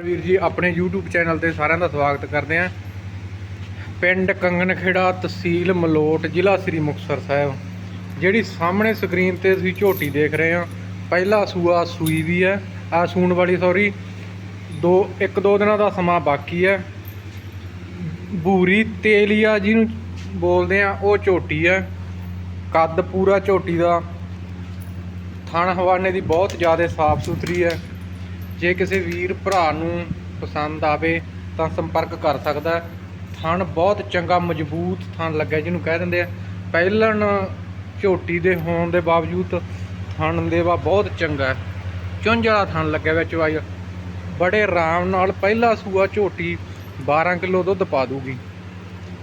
ਵੀਰ ਜੀ, ਆਪਣੇ YouTube channel ਤੇ ਸਾਰਿਆਂ ਦਾ ਸਵਾਗਤ ਕਰਦੇ ਆਂ ਪਿੰਡ ਕੰਗਨਖੇੜਾ ਤਹਿਸੀਲ ਮਲੋਟ, ਜ਼ਿਲ੍ਹਾ ਸ੍ਰੀ ਮੁਕਤਸਰ ਸਾਹਿਬ। ਜਿਹੜੀ ਸਾਹਮਣੇ ਸਕਰੀਨ ਤੇ ਤੁਸੀਂ ਝੋਟੀ ਦੇਖ ਰਹੇ ਆ ਪਹਿਲਾ ਸੂਆ ਸੂਈ ਵੀ ਹੈ। ਆ ਸੂਣ ਵਾਲੀ ਸੌਰੀ ਦੋ, ਇੱਕ ਦੋ ਦਿਨਾਂ ਦਾ ਸਮਾਂ ਬਾਕੀ ਹੈ। ਬੂਰੀ ਤੇਲੀਆ ਜਿਹਨੂੰ ਬੋਲਦੇ ਆ ਉਹ ਝੋਟੀ ਹੈ। ਕੱਦ ਪੂਰਾ ਝੋਟੀ ਦਾ। ਥਣ ਹਵਾਨੇ ਦੀ ਬਹੁਤ ਜ਼ਿਆਦਾ ਸਾਫ਼ ਸੁਥਰੀ ਹੈ। ਜੇ ਕਿਸੇ ਵੀਰ ਭਰਾ ਨੂੰ ਪਸੰਦ ਆਵੇ ਤਾਂ ਸੰਪਰਕ ਕਰ ਸਕਦਾ ਹੈ। ਥਣ ਬਹੁਤ ਚੰਗਾ, ਮਜ਼ਬੂਤ ਥਣ ਲੱਗਿਆ ਜਿਹਨੂੰ ਕਹਿ ਦਿੰਦੇ ਆ। ਪਹਿਲਣ ਝੋਟੀ ਦੇ ਹੋਣ ਦੇ ਬਾਵਜੂਦ ਥਣ ਦੇਵਾ ਬਹੁਤ ਚੰਗਾ ਹੈ। ਚੁੰਝ ਵਾਲਾ ਥਣ ਲੱਗਿਆ ਵਿੱਚ ਵਾਈ ਬੜੇ ਆਰਾਮ ਨਾਲ ਪਹਿਲਾ ਸੂਆ ਝੋਟੀ 12 ਕਿਲੋ ਦੁੱਧ ਪਾ ਦੂਗੀ।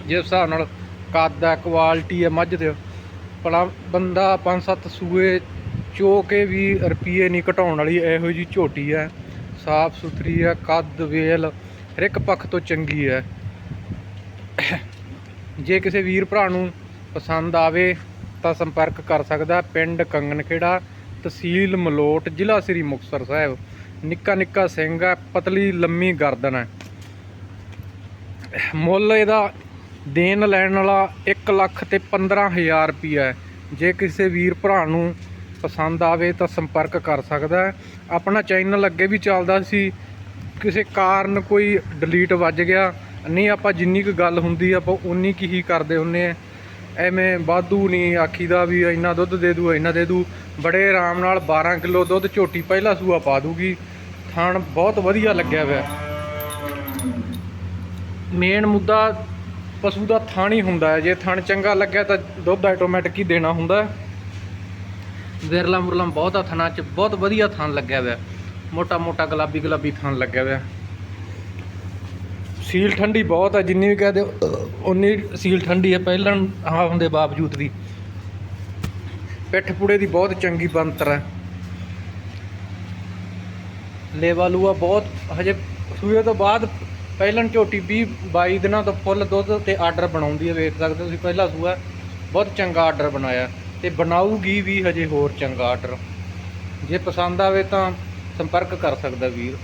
ਜਿਸ ਹਿਸਾਬ ਨਾਲ ਕੱਦ ਹੈ ਕੁਆਲਿਟੀ ਹੈ ਮੱਝ ਦੇ। ਭਲਾ ਬੰਦਾ ਪੰਜ ਸੱਤ ਸੂਏ ਚੋ ਕੇ ਵੀ ਰੁਪਈਏ ਨਹੀਂ ਘਟਾਉਣ ਵਾਲੀ ਇਹੋ ਜੀ ਝੋਟੀ ਹੈ। ਸਾਫ਼ ਸੁਥਰੀ ਹੈ, ਕੱਦ, ਵੇਲ, ਹਰ ਇੱਕ ਪੱਖ ਤੋਂ ਚੰਗੀ ਹੈ। ਜੇ ਕਿਸੇ ਵੀਰ ਭਰਾ ਨੂੰ ਪਸੰਦ ਆਵੇ ਤਾਂ ਸੰਪਰਕ ਕਰ ਸਕਦਾ ਹੈ। ਪਿੰਡ ਕੰਗਨਖੇੜਾ ਤਹਿਸੀਲ ਮਲੋਟ, ਜ਼ਿਲ੍ਹਾ ਸ੍ਰੀ ਮੁਕਤਸਰ ਸਾਹਿਬ। ਨਿੱਕਾ ਨਿੱਕਾ ਸਿੰਘ ਹੈ, ਪਤਲੀ ਲੰਮੀ ਗਰਦਨ ਹੈ। ਮੁੱਲ ਇਹਦਾ ਦੇਣ ਲੈਣ ਵਾਲਾ 1 ਲੱਖ ਤੇ 15000 ਰੁਪਈਆ ਹੈ। ਜੇ ਕਿਸੇ ਵੀਰ ਭਰਾ ਨੂੰ ਪਸੰਦ ਆਵੇ ਤਾਂ ਸੰਪਰਕ ਕਰ ਸਕਦਾ ਹੈ। ਆਪਣਾ ਚੈਨਲ ਅੱਗੇ ਵੀ ਚੱਲਦਾ ਸੀ। ਕਿਸੇ ਕਾਰਨ ਕੋਈ ਡਿਲੀਟ ਵੱਜ ਗਿਆ। ਨਹੀਂ, ਆਪਾਂ ਜਿੰਨੀ ਕੁ ਗੱਲ ਹੁੰਦੀ, ਆਪਾਂ ਉਨੀ ਕੁ ਹੀ ਕਰਦੇ ਹੁੰਨੇ ਆ ਐਵੇਂ ਵਾਧੂ ਨਹੀਂ ਆਖੀਦਾ ਵੀ ਇੰਨਾ ਦੁੱਧ ਦੇ ਦੂ, ਇੰਨਾ ਦੇ ਦੂ। ਬੜੇ ਆਰਾਮ ਨਾਲ 12 ਕਿਲੋ ਦੁੱਧ ਝੋਟੀ ਪਹਿਲਾ ਸੂਆ ਪਾ ਦੂਗੀ। ਥਣ ਬਹੁਤ ਵਧੀਆ ਲੱਗਿਆ ਹੋਇਆ ਮੇਨ ਮੁੱਦਾ ਪਸ਼ੂ ਦਾ ਥਣ ਹੀ ਹੁੰਦਾ ਹੈ। ਜੇ ਥਣ ਚੰਗਾ ਲੱਗਿਆ ਤਾਂ ਦੁੱਧ ਆਟੋਮੈਟਿਕ ਹੀ ਦੇਣਾ ਹੁੰਦਾ ਹੈ। ਵਿਰਲਾ ਮੁਰਲਾ ਬਹੁਤ ਆ ਥਣਾ ਚ, ਬਹੁਤ ਵਧੀਆ ਥਣ ਲੱਗਿਆ ਹੋਇਆ। ਮੋਟਾ ਮੋਟਾ ਗੁਲਾਬੀ ਗੁਲਾਬੀ ਥਣ ਲੱਗਿਆ ਹੋਇਆ। ਸੀਲ ਠੰਡੀ ਬਹੁਤ ਆ, ਜਿੰਨੀ ਵੀ ਕਹਦੇ ਉਨੀ ਸੀਲ ਠੰਡੀ ਹੈ ਪਹਿਲਾਂ ਆਹ ਦੇ ਬਾਵਜੂਦ ਵੀ। ਪਿੱਠ ਪੂੜੇ ਦੀ ਬਹੁਤ ਚੰਗੀ ਬੰਤਰ ਹੈ ਲੇਵਾ ਲੂਆ ਬਹੁਤ, ਹਜੇ ਸੂਏ ਤੋਂ ਬਾਅਦ ਪਹਿਲਾਂ ਝੋਟੀ 20 22 ਦਿਨਾਂ ਤੋਂ ਫੁੱਲ ਦੁੱਧ ਤੇ ਆਰਡਰ ਬਣਾਉਂਦੀ ਹੈ ਵੇਖ ਸਕਦੇ ਤੁਸੀਂ, ਪਹਿਲਾ ਸੂਆ ਬਹੁਤ ਚੰਗਾ ਆਰਡਰ ਬਣਾਇਆ। ਤੇ ਬਣਾਊਗੀ ਵੀ ਹਜੇ ਹੋਰ ਚੰਗਾ ਆਰਡਰ ਜੇ ਪਸੰਦ ਆਵੇ ਤਾਂ ਸੰਪਰਕ ਕਰ ਸਕਦਾ ਵੀਰ।